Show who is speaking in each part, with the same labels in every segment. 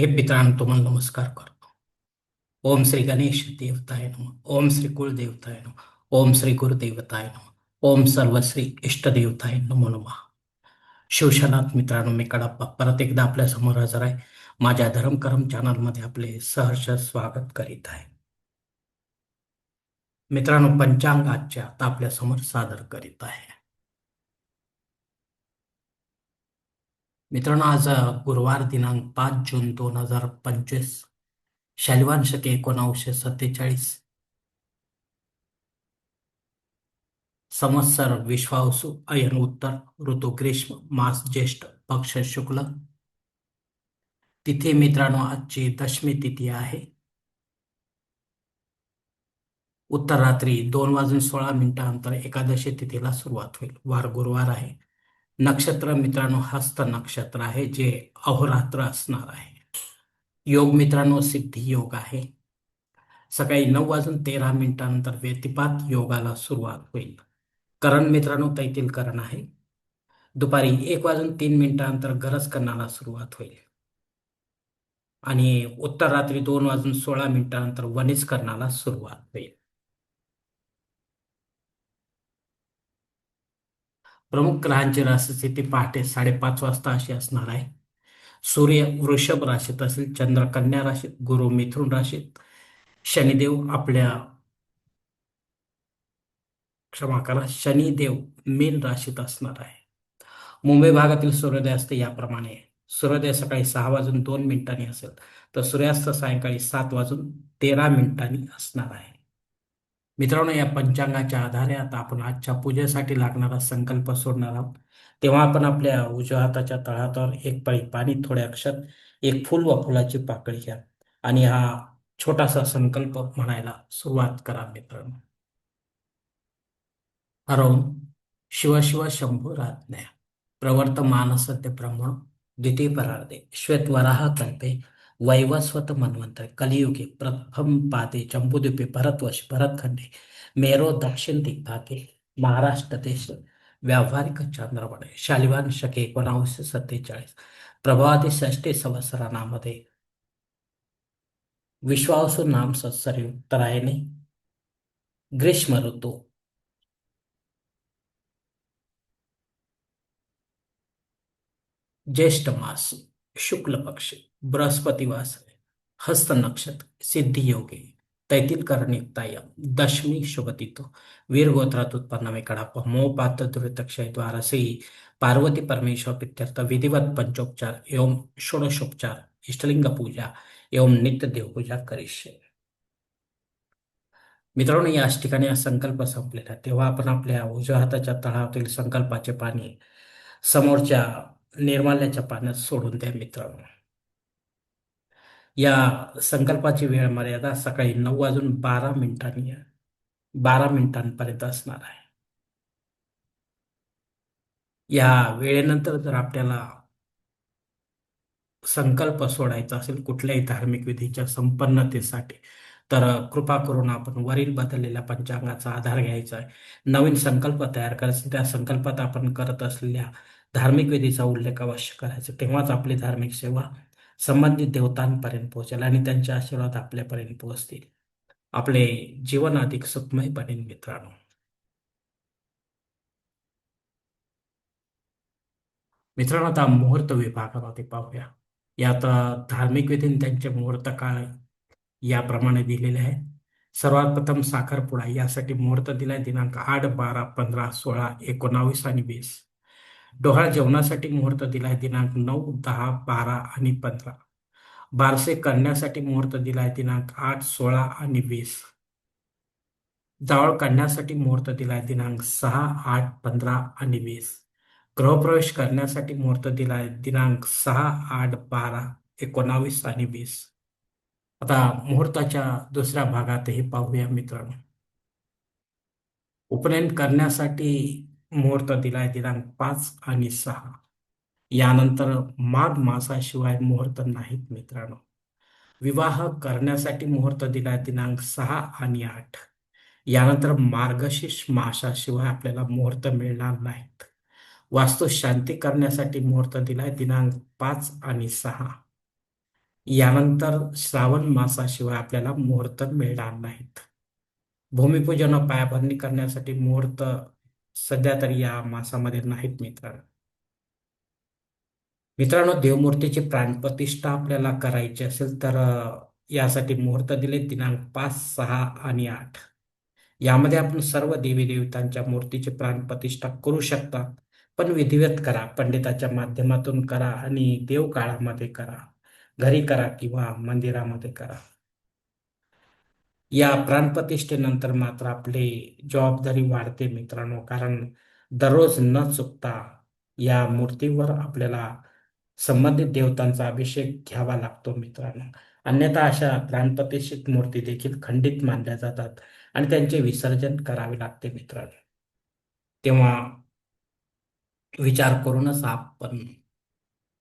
Speaker 1: हे पितरांनो तुम्हाला नमस्कार करतो. ओम श्री गणेश देवताय नम. ओम श्री कुलदेवताय नम. ओम श्री गुरुदेवताय नम. ओम सर्व श्री इष्टदेवताय नमो नमः. शिवशनाथ मित्रांनो मी कडाप्पा. परत एकदा आपल्यासमोर हजर आहे. माझ्या धर्मकरम चॅनलमध्ये आपले सहर्ष स्वागत करीत आहे. मित्रांनो पंचांग आजच्या आता आपल्यासमोर सादर करीत आहे. मित्रांनो आज गुरुवार दिनांक पाच जून दोन हजार पंचवीस शैलवान शके एकोणावीसशे सत्तेचाळीस. संवत्सर विश्वावसु अयन उत्तर ऋतू ग्रीष्म मास ज्येष्ठ पक्ष शुक्ल. तिथे मित्रांनो आजची दशमी तिथी आहे. उत्तर रात्री दोन वाजून सोळा मिनिटानंतर एकादशी तिथीला सुरुवात होईल. वार गुरुवार आहे. नक्षत्र मित्रांनो हस्त नक्षत्र आहे जे अहोरात्र असणार आहे. योग मित्रांनो सिद्धी योग आहे. सकाळी नऊ वाजून तेरा मिनिटांनंतर व्यतिपात योगाला सुरुवात होईल. करण मित्रांनो तैतील करण आहे. दुपारी एक वाजून तीन मिनिटांनंतर गरज करण्याला सुरुवात होईल. आणि उत्तर रात्री दोन वाजून सोळा मिनिटांनंतर वनिज करण्याला सुरुवात होईल. प्रमुख ग्रहांची राशीस्थिती पहाटे साडेपाच वाजता अशी असणार आहे. सूर्य वृषभ राशीत असेल चंद्र कन्या राशीत गुरु मिथुन राशीत शनिदेव आपल्या क्षमा करा शनिदेव मीन राशीत असणार आहे. मुंबई भागातील सूर्योदय असते याप्रमाणे सूर्योदय सकाळी सहा वाजून दोन मिनिटांनी असेल तर सूर्यास्त सायंकाळी सात वाजून तेरा मिनिटांनी असणार आहे. मित्रांनो या पंचांगाच्या आधारे आता आपण आजच्या पूजेसाठी लागणारा संकल्प सोडणार आहोत. तेव्हा आपण आपल्या उजव्या हाताच्या तळहातावर एक पळी पाणी थोडे अक्षर एक फुल व फुलाची पाकळी घ्या. आणि हा छोटासा संकल्प म्हणायला सुरुवात करा मित्रांनो. हरवून शिव शिव शंभू राज्ञा प्रवर्तमान ते ब्रह्म द्वितीय परार्धे श्वेतवराह कल्पे. वैवस्वत मन्वंतर कलियुगे प्रथम पादे जम्बूद्वीपे भरतवर्ष भरतखंडे मेरो दक्षिण दिग्भागे महाराष्ट्र देश व्यावहारिक चंद्रमणे शालिवान शके एकोणावीसशे सत्तेचाळीस प्रभावादी षष्टी संवत्सरानामध्ये विश्वासू नाम सत्सरी उत्तरायणी ग्रीष्म ऋतू. ज्येष्ठ मास शुक्ल पक्ष. बृहस्पतिवास हस्त नक्षत्र सिद्धी योगी तैतील करणयुक्ताय दशमी शुभतितो वीर गोत्रात उत्पन्न कडाप मोपात दुरितक्षय द्वारा श्री पार्वती परमेश्वर पित्यर्थ विधिवत पंचोपचार एवं षोडशोपचार इष्टलिंग पूजा एवं नित्य देवपूजा करिष्य। मित्रांनो याच ठिकाणी हा संकल्प संपलेला. तेव्हा आपण आपल्या उजव्या हाताच्या तळावरील संकल्पाचे पाणी समोरच्या निर्माल्याच्या पाण्यात सोडून द्या मित्रांनो. या संकल्पाची वेळ मर्यादा सकाळी नऊ वाजून बारा मिनिटांनी आहे. बारा मिनिटांपर्यंत असणार आहे. या वेळेनंतर जर आपल्याला संकल्प सोडायचा असेल कुठल्याही धार्मिक विधीच्या संपन्नतेसाठी तर कृपा करून आपण वरील बदललेल्या पंचांगाचा आधार घ्यायचा आहे. नवीन संकल्प तयार करायचा त्या संकल्पात आपण करत असलेल्या धार्मिक विधीचा उल्लेख अवश्य करायचा. तेव्हाच आपली धार्मिक सेवा संबंधित देवतांपर्यंत पोहोचेल आणि त्यांचे आशीर्वाद आपल्यापर्यंत पोहोचतील. आपले जीवन अधिक सुखमय बनेल मित्रांनो. मित्रांनो आता मुहूर्त विभागामध्ये पाहूया. यात धार्मिक विधीन त्यांचे मुहूर्त काळ याप्रमाणे दिलेले आहे सर्वात प्रथम साखरपुडा. यासाठी मुहूर्त दिलाय दिनांक आठ बारा पंधरा सोळा एकोणावीस आणि वीस. डोहाळ जेवणासाठी मुहूर्त दिलाय दिनांक नऊ दहा बारा आणि पंधरा. बारसे करण्यासाठी मुहूर्त दिलाय दिनांक आठ सोळा आणि वीस. जावळ काढण्यासाठी मुहूर्त दिलाय दिनांक सहा आठ पंधरा आणि वीस. गृहप्रवेश करण्यासाठी मुहूर्त दिलाय दिनांक सहा आठ बारा एकोणावीस आणि वीस. आता मुहूर्ताच्या दुसऱ्या भागातही पाहूया मित्रांनो. उपनयन करण्यासाठी मुहूर्त दिलाय दिनांक पाच आणि सहा. यानंतर माघ मासाशिवाय मुहूर्त नाहीत मित्रांनो. विवाह करण्यासाठी मुहूर्त दिलाय दिनांक सहा आणि आठ. यानंतर मार्गशीर्ष मासाशिवाय आपल्याला मुहूर्त मिळणार नाहीत. वास्तू शांती करण्यासाठी मुहूर्त दिलाय दिनांक पाच आणि सहा. यानंतर श्रावण मासाशिवाय आपल्याला मुहूर्त मिळणार नाहीत. भूमिपूजन पायाभरणी करण्यासाठी मुहूर्त सध्या तरी या मासामध्ये नाहीत मित्रांनो मित्रांनो देवमूर्तीची प्राणप्रतिष्ठा आपल्याला करायची असेल तर यासाठी मुहूर्त दिले दिनांक पाच सहा आणि आठ. यामध्ये आपण सर्व देवी देवतांच्या मूर्तीची प्राणप्रतिष्ठा करू शकता पण विधिवत करा पंडिताच्या माध्यमातून करा आणि देवकाळामध्ये करा. घरी करा किंवा मंदिरामध्ये करा. या प्राणप्रतिष्ठेनंतर मात्र आपली जबाबदारी वाढते मित्रांनो कारण दररोज न चुकता या मूर्तीवर आपल्याला संबंधित देवतांचा अभिषेक घ्यावा लागतो मित्रांनो. अन्यथा अशा प्राणप्रतिष्ठित मूर्ती देखील खंडित मानल्या जातात आणि त्यांचे विसर्जन करावे लागते मित्रांनो. तेव्हा विचार करूनच आपण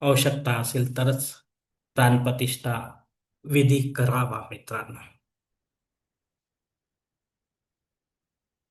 Speaker 1: आवश्यकता असेल तरच प्राणप्रतिष्ठा विधी करावा मित्रांनो.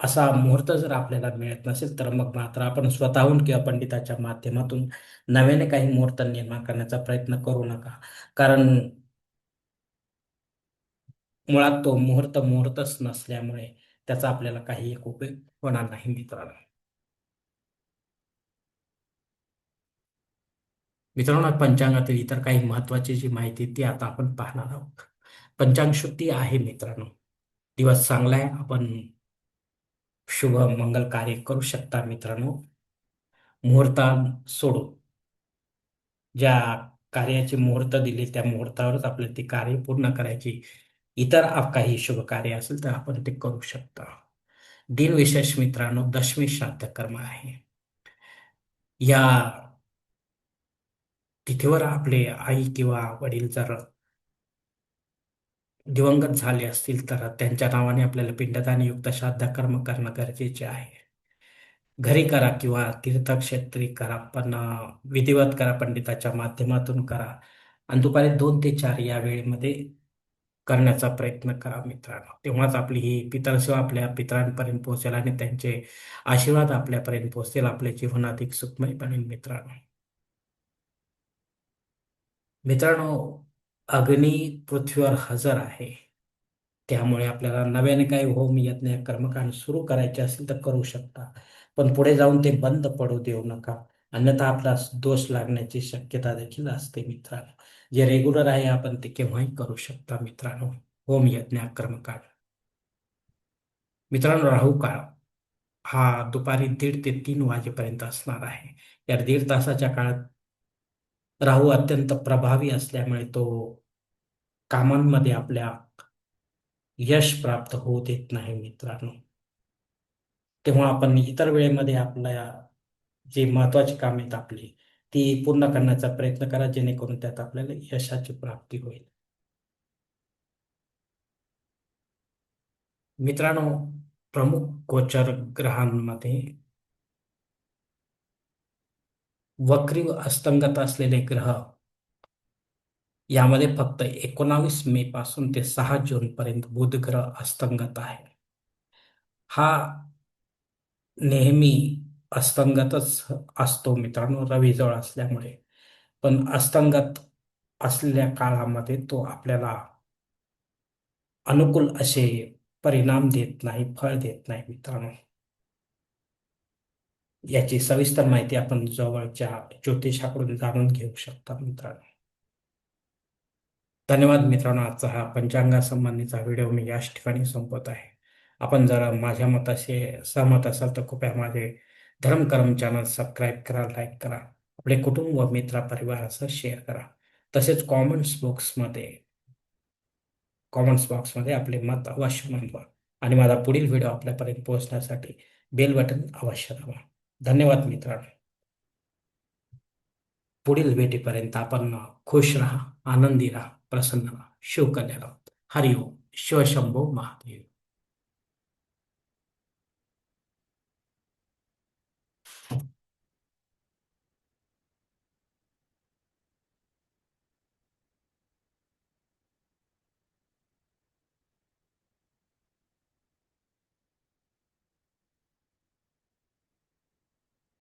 Speaker 1: असा मुहूर्त जर आपल्याला मिळत नसेल तर मग मात्र आपण स्वतःहून किंवा पंडिताच्या माध्यमातून नव्याने काही मुहूर्त निर्माण करण्याचा प्रयत्न करू नका. कारण मुळात तो मुहूर्त मुहूर्तच नसल्यामुळे त्याचा आपल्याला काही एक उपयोग होणार नाही मित्रांनो. मित्रांनो पंचांगातील इतर काही महत्वाची जी माहिती ती आता आपण पाहणार आहोत. पंचांग शुद्धी आहे मित्रांनो. दिवस चांगला आहे आपण शुभ मंगल कार्य करू शकता मित्रांनो. मुहूर्ता सोडून. ज्या कार्याचे मुहूर्त दिले त्या मुहूर्तावरच आपल्याला ते कार्य पूर्ण करायची. इतर काही शुभ कार्य असेल तर आपण ते करू शकता. दिनविशेष मित्रांनो दशमी श्राद्ध कर्म आहे. या तिथीवर आपले आई किंवा वडील जर दिवंगत झाले असतील तर त्यांच्या नावाने आपल्याला पिंडदानयुक्त श्राद्धकर्म कर्म करणं गरजेचे आहे. घरी करा किंवा तीर्थक्षेत्री करा पण विधिवत करा पंडिताच्या माध्यमातून करा. आणि दुपारी दोन ते चार या वेळेमध्ये करण्याचा प्रयत्न करा मित्रांनो. तेव्हाच आपली ही पितरसेवा आपल्या पितरांपर्यंत पोहोचेल आणि त्यांचे आशीर्वाद आपल्यापर्यंत पोहोचतील. आपले जीवन अधिक सुखमय बनेल मित्रांनो. मित्रांनो अग्नी पृथ्वीवर हजर आहे. त्यामुळे आपल्याला नव्याने काही होम यज्ञ कर्मकांड सुरू करायचे असेल तर करू शकता. पण पुढे जाऊन ते बंद पडू देऊ नका. अन्यथा आपला दोष लागण्याची शक्यता देखील असते मित्रांनो. जे रेग्युलर आहे आपण ते केव्हाही करू शकता मित्रांनो. होम यज्ञ कर्मकांड. मित्रांनो राहू काळ. हा दुपारी दीड ते तीन वाजेपर्यंत असणार आहे. या दीड तासाच्या काळात राहू अत्यंत प्रभावी असल्यामुळे तो कामांमध्ये आपल्या यश प्राप्त होऊ देत नाही मित्रांनो. तेव्हा आपण इतर वेळेमध्ये आपल्या जे महत्वाची कामे आहेत आपली ती पूर्ण करण्याचा प्रयत्न करा जेणेकरून त्यात आपल्याला यशाची प्राप्ती होईल. मित्रांनो प्रमुख गोचर ग्रहांमध्ये वक्री अस्तंगत असलेले ग्रह यामध्ये फक्त एकोणावीस मे पासून ते सहा जून पर्यंत बुध ग्रह अस्तंगत आहे. हा नेहमी अस्तंगतच असतो मित्रांनो रवीजवळ असल्यामुळे. पण अस्तंगत असलेल्या काळामध्ये तो आपल्याला अनुकूल असे परिणाम देत नाही फळ देत नाही मित्रांनो. याची सविस्तर माहिती आपण जवळच्या ज्योतिषाकडून जाणून घेऊ शकता मित्रांनो. धन्यवाद मित्रांनो. आजचा हा पंचांगासंबंधीचा व्हिडिओ मी याच ठिकाणी संपवत आहे. आपण जर माझ्या मताशी सहमत असाल तर कृपया माझे धर्मकर्म चॅनल सबस्क्राईब करा लाईक करा. आपले कुटुंब व मित्र परिवारासह शेअर करा. तसेच कॉमेंट्स बॉक्समध्ये कॉमेंट्स बॉक्समध्ये आपले मत अवश्य नोंदवा. आणि माझा पुढील व्हिडिओ आपल्यापर्यंत पोहोचण्यासाठी बेल बटन अवश्य दाबा. धन्यवाद मित्रांनो. पुढील भेटीपर्यंत आपण खुश राहा आनंदी राहा प्रसन्न राहा. शिवकल्याण हरिओम. शिवशंभो महादेव.